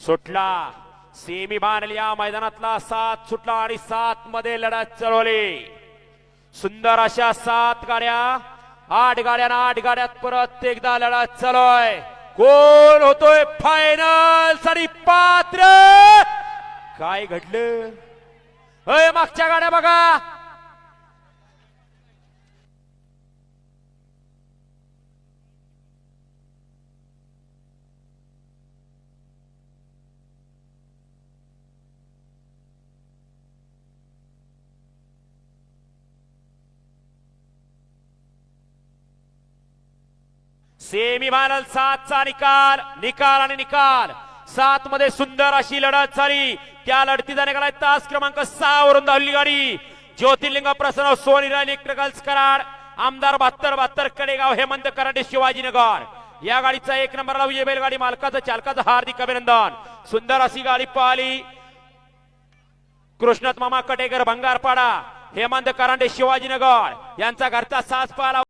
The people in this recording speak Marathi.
सुटला. सेमी बांधली या मैदानातला सात सुटला आणि सात मध्ये लढत चढवली सुंदर अशा सात गाड्या आठ गाड्या आठ गाड्यात परत एकदा लढत चालूय. कोण होतोय फायनल सरी पात्र. काय घडलं? अय मागच्या गाड्या बघा. सेमी फायनल सातचा निकाल निकाल आणि निकाल. सात मध्ये सुंदर अशी लढत झाली. त्या लढतीचा निकाल आहे तास क्रमांक सहा वरून धावली गाडी. ज्योतिर्लिंग प्रसन्न सोनी रॅली ट्रकल्स कराड. आमदार बहात्तर बहात्तर कडेगाव हेमंत कराडे शिवाजीनगर. या गाडीचा एक नंबरला विजय बैलगाडी मालकाचं चालकाचं हार्दिक अभिनंदन. सुंदर अशी गाडी पाहिली. कृष्णात मामा कटेकर भंगारपाडा. हेमंत करांडे शिवाजीनगर. यांचा घरचा सास पाला